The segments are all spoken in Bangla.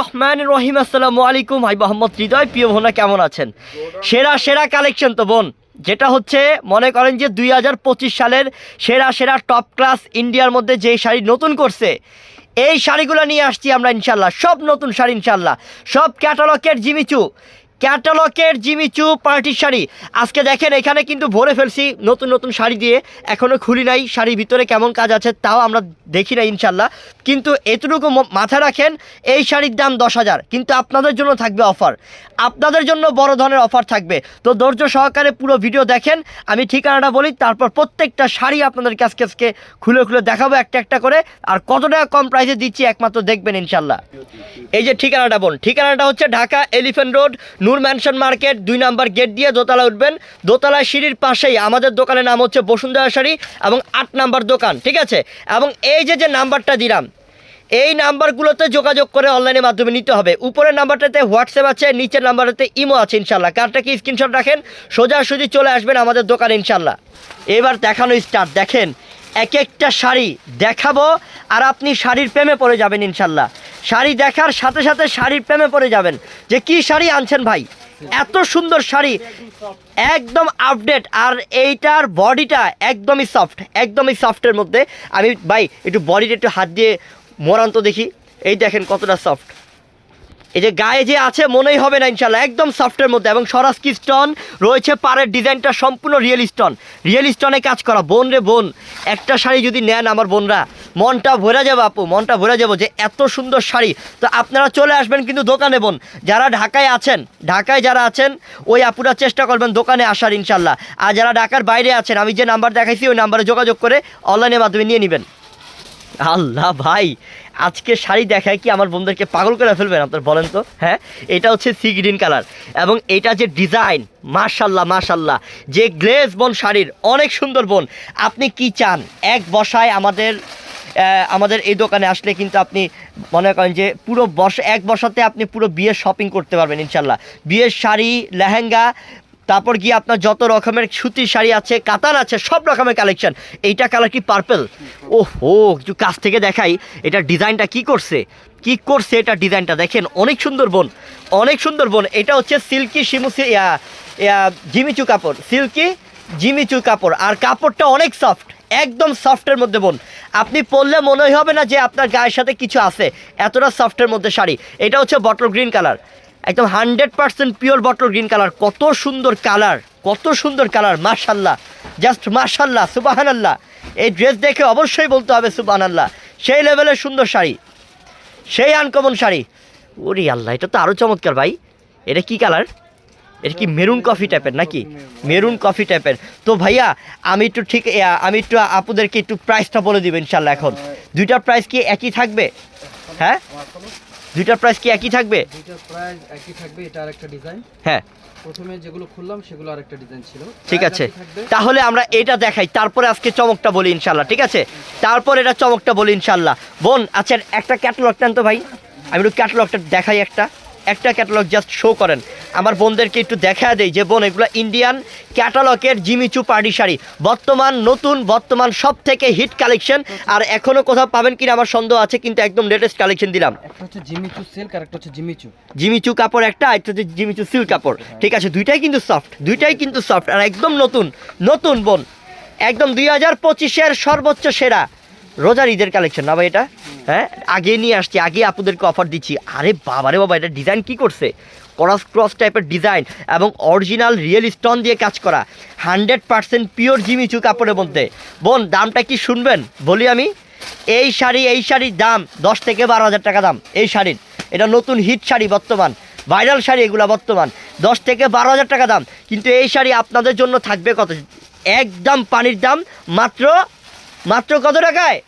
রহমান রহিম, আসসালামু আলাইকুম। ভাই মোহাম্মদ হৃদয়, প্রিয় বোনা কেমন আছেন? সেরা সেরা কালেকশন তো বোন, যেটা হচ্ছে, মনে করেন যে দুই হাজার পঁচিশ সালের সেরা সেরা টপ ক্লাস ইন্ডিয়ার মধ্যে যে শাড়ি নতুন করছে, এই শাড়িগুলো নিয়ে আসছি আমরা ইনশাল্লাহ। সব নতুন শাড়ি ইনশাল্লাহ। সব ক্যাটালকের জিমিচু। ক্যাটালগের জিমিচু পার্টির শাড়ি। আজকে দেখেন, এখানে কিন্তু ভরে ফেলছি নতুন নতুন শাড়ি দিয়ে। এখনও খুলি নাই শাড়ির ভিতরে কেমন কাজ আছে তাও আমরা দেখি না ইনশাল্লাহ। কিন্তু এতটুকু মাথায় রাখেন, এই শাড়ির দাম দশ হাজার। কিন্তু আপনাদের জন্য থাকবে অফার। আপনাদের জন্য বড় ধরনের অফার থাকবে। তো ধৈর্য সহকারে পুরো ভিডিও দেখেন, আমি ঠিকানাটা বলি, তারপর প্রত্যেকটা শাড়ি আপনাদের কাছকে আজকে খুলে খুলে দেখাবো একটা একটা করে। আর কত টাকা কম প্রাইসে দিচ্ছি একমাত্র দেখবেন ইনশাল্লাহ। এই যে ঠিকানাটা বল ঠিকানাটা হচ্ছে Dhaka elephant road Noor mansion market দুই নাম্বার গেট দিয়ে দোতলা উঠবেন। দোতলা সিঁড়ির পাশেই আমাদের দোকানের নাম হচ্ছে বসুন্ধরা শাড়ি এবং আট নাম্বার দোকান, ঠিক আছে? এবং এই যে যে নাম্বারটা দিলাম, এই নাম্বারগুলোতে যোগাযোগ করে অনলাইনের মাধ্যমে নিতে হবে। উপরের নাম্বারটাতে হোয়াটসঅ্যাপ আছে, নিচের নাম্বারটাতে ইমো আছে ইনশাল্লাহ কারটা কি স্ক্রিনশট রাখেন? সোজাসুজি চলে আসবেন আমাদের দোকানে ইনশাল্লাহ এবার দেখানো স্টার্ট দেখেন, এক একটা শাড়ি দেখাবো আর আপনি শাড়ির প্রেমে পড়ে যাবেন ইনশাল্লাহ শাড়ি দেখার সাথে সাথে শাড়ির প্রেমে পড়ে যাবেন। যে কি শাড়ি আনছেন ভাই? এত সুন্দর শাড়ি। একদম আপডেট আর এইটার বডিটা একদমই সফট একদমই সফটের মধ্যে। আমি ভাই, একটু বডিটা একটু হাত দিয়ে মরান্ত দেখি। এই দেখেন কতটা সফট এই যে গায়ে যে আছে, মনেই হবে না ইনশাল্লাহ একদম সফটের মধ্যে এবং সরাসকি স্টোন, রয়েছে পাড়ের ডিজাইনটা সম্পূর্ণ রিয়েল স্টোন। রিয়েল স্টোনে কাজ করা, বোন রে বোন, একটা শাড়ি যদি নেন আমার বোনরা, মনটা ভরে যাবে আপু, মনটা ভরে যাব যে এত সুন্দর শাড়ি। তো আপনারা চলে আসবেন কিন্তু দোকানে বোন, যারা ঢাকায় আছেন, ঢাকায় যারা আছেন, ওই আপুরা চেষ্টা করবেন দোকানে আসার ইনশাল্লাহ আর যারা ঢাকার বাইরে আছেন, আমি যে নাম্বার দেখাইছি, ওই নাম্বারে যোগাযোগ করে অনলাইনের মাধ্যমে নিয়ে নেবেন। আল্লাহ ভাই, আজকে শাড়ি দেখায় কি আমার বন্ধুদেরকে পাগল করে ফেলবেন আপনার বলেন তো? হ্যাঁ? এটা হচ্ছে সি গ্রিন কালার এবং এটা যে ডিজাইন মাশাল্লাহ মাশাল্লাহ, যে গ্লেজ বোন শাড়ির, অনেক সুন্দর বোন। আপনি কি চান? এক বসায় আমাদের আমাদের এই দোকানে আসলে কিন্তু আপনি মনে করেন যে পুরো বস, এক বসাতে আপনি পুরো বিয়ের শপিং করতে পারবেন ইনশাল্লাহ। বিয়ের শাড়ি, লেহেঙ্গা তারপর গিয়ে আপনার যত রকমের সুতির শাড়ি আছে কাতান আছে, সব রকমের কালেকশন এইটা কালার কি পার্পেল ও হো একটু কাছ থেকে দেখাই, এটা ডিজাইনটা কি করছে? কি করছে এটা ডিজাইনটা? দেখেন, অনেক সুন্দর বোন, অনেক সুন্দর বোন। এটা হচ্ছে সিল্কি শিমুসি জিমিচু কাপড়, সিল্কি জিমিচু কাপড়। আর কাপড়টা অনেক সফট একদম সফটের মধ্যে বোন। আপনি পরলে মনেই হবে না যে আপনার গায়ের সাথে কিছু আছে, এতটা সফটের মধ্যে শাড়ি। এটা হচ্ছে বটল গ্রিন কালার একদম hundred percent pure bottle green colour. কত সুন্দর কালার, কত সুন্দর কালার মাশাল্লাহ জাস্ট মাশাল্লাহ সুবাহান আল্লাহ এই ড্রেস দেখে অবশ্যই বলতে হবে সুবাহান আল্লাহ সেই লেভেলের সুন্দর শাড়ি, সেই আনকমন শাড়ি। ওরে আল্লাহ, এটা তো আরও চমৎকার ভাই। এটা কি কালার? এটা কি মেরুন কফি টাইপের নাকি? মেরুন কফি টাইপের তো ভাইয়া, আমি একটু ঠিক আমি একটু আপুদেরকে একটু প্রাইসটা বলে দিব ইনশাল্লাহ এখন। দুইটার প্রাইস কি একই থাকবে? হ্যাঁ? দুইটার প্রাইস কি একই থাকবে? দুইটার প্রাইস একই থাকবে এটা আরেকটা ডিজাইন হ্যাঁ। প্রথমে যেগুলো খুললাম সেগুলো আরেকটা ডিজাইন ছিল। ঠিক আছে। তাহলে আমরা এটা দেখাই তারপরে আজকে চমকটা বলি ইনশাল্লাহ ঠিক আছে? তারপর এটা চমকটা বলি ইনশাল্লাহ বোন আচ্ছা একটা ক্যাটালগ টান তো ভাই। আমি একটু ক্যাটালগটা দেখাই একটা। একটা ক্যাটালগ জাস্ট শো করেন। আমার বোনদেরকে একটু দেখা দেই যে বোন এগুলো ইন্ডিয়ান ক্যাটালগের জিমিচু পার্টি শাড়ি। বর্তমান নতুন বর্তমান সব থেকে হিট কালেকশন আর এখনও কোথাও পাবেন কিনা আমার সন্দেহ আছে কিন্তু একদম লেটেস্ট কালেকশন দিলাম। একটা হচ্ছে জিমিচু সিল্ক আর একটা হচ্ছে জিমিচু জিমিচু কাপড় একটা একটা হচ্ছে জিমিচু সিল্ক কাপড়। ঠিক আছে দুইটাই কিন্তু সফট দুইটাই কিন্তু সফট আর একদম নতুন নতুন বোন। একদম দুই হাজার পঁচিশের সর্বোচ্চ সেরা। রোজার ঈদের কালেকশন না ভাই এটা? হ্যাঁ? আগে নিয়ে আসছি আগে আপুদেরকে অফার দিচ্ছি। আরে বাবা রে বাবা এটা ডিজাইন কি করছে? ক্রস ক্রস টাইপের ডিজাইন এবং অরিজিনাল রিয়েল স্টোন দিয়ে কাজ করা। হান্ড্রেড পার্সেন্ট পিওর জিমিচু কাপড়ের মধ্যে। বোন দামটা কি শুনবেন? বলি আমি। এই শাড়ি এই শাড়ির দাম দশ থেকে বারো হাজার টাকা দাম এই শাড়ির। এটা নতুন হিট শাড়ি বর্তমান। ভাইরাল শাড়ি এগুলা বর্তমান। দশ থেকে বারো হাজার টাকা দাম। কিন্তু এই শাড়ি আপনাদের জন্য থাকবে কত? একদম পানির দাম মাত্র মাত্র কত টাকায়?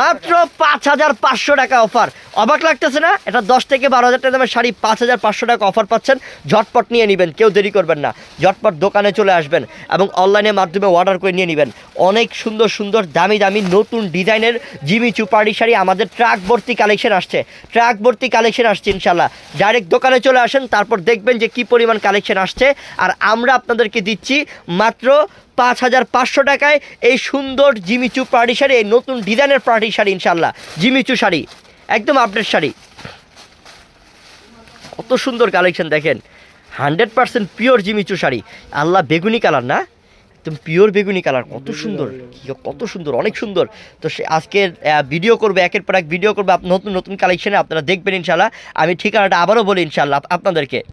মাত্র পাঁচ হাজার পাঁচশো টাকা অফার। অবাক লাগতেছে না? এটা দশ থেকে বারো হাজার টাকা দামের শাড়ি পাঁচ হাজার পাঁচশো টাকা অফার পাচ্ছেন। ঝটপট নিয়ে নেবেন কেউ দেরি করবেন না। ঝটপট দোকানে চলে আসবেন এবং অনলাইনের মাধ্যমে অর্ডার করে নিয়ে নেবেন। অনেক সুন্দর সুন্দর দামি দামি নতুন ডিজাইনের জিমি চুপারি শাড়ি আমাদের ট্রাক ভর্তি কালেকশন আসছে। ট্রাক ভর্তি কালেকশন আসছে ইনশাল্লাহ ডাইরেক্ট দোকানে চলে আসেন তারপর দেখবেন যে কি পরিমাণ কালেকশন আসছে। আর আমরা আপনাদেরকে দিচ্ছি মাত্র পাঁচ হাজার পাঁচশো টাকায় এই সুন্দর জিমিচু পার্টি শাড়ি, এই নতুন ডিজাইনের পার্টি শাড়ি ইনশাল্লাহ জিমিচু শাড়ি, একদম আপডেট শাড়ি। কত সুন্দর কালেকশন দেখেন। Hundred percent pure Jimmy Choo sari. আল্লাহ, বেগুনি কালার না? একদম পিওর বেগুনি কালার। কত সুন্দর। কত সুন্দর, অনেক সুন্দর। তো সে আজকের ভিডিও করবে, একের পর এক ভিডিও করবে নতুন নতুন কালেকশনে আপনারা দেখবেন ইনশাল্লাহ আমি ঠিকানাটা আবারও বলি ইনশাল্লাহ আপনাদেরকে।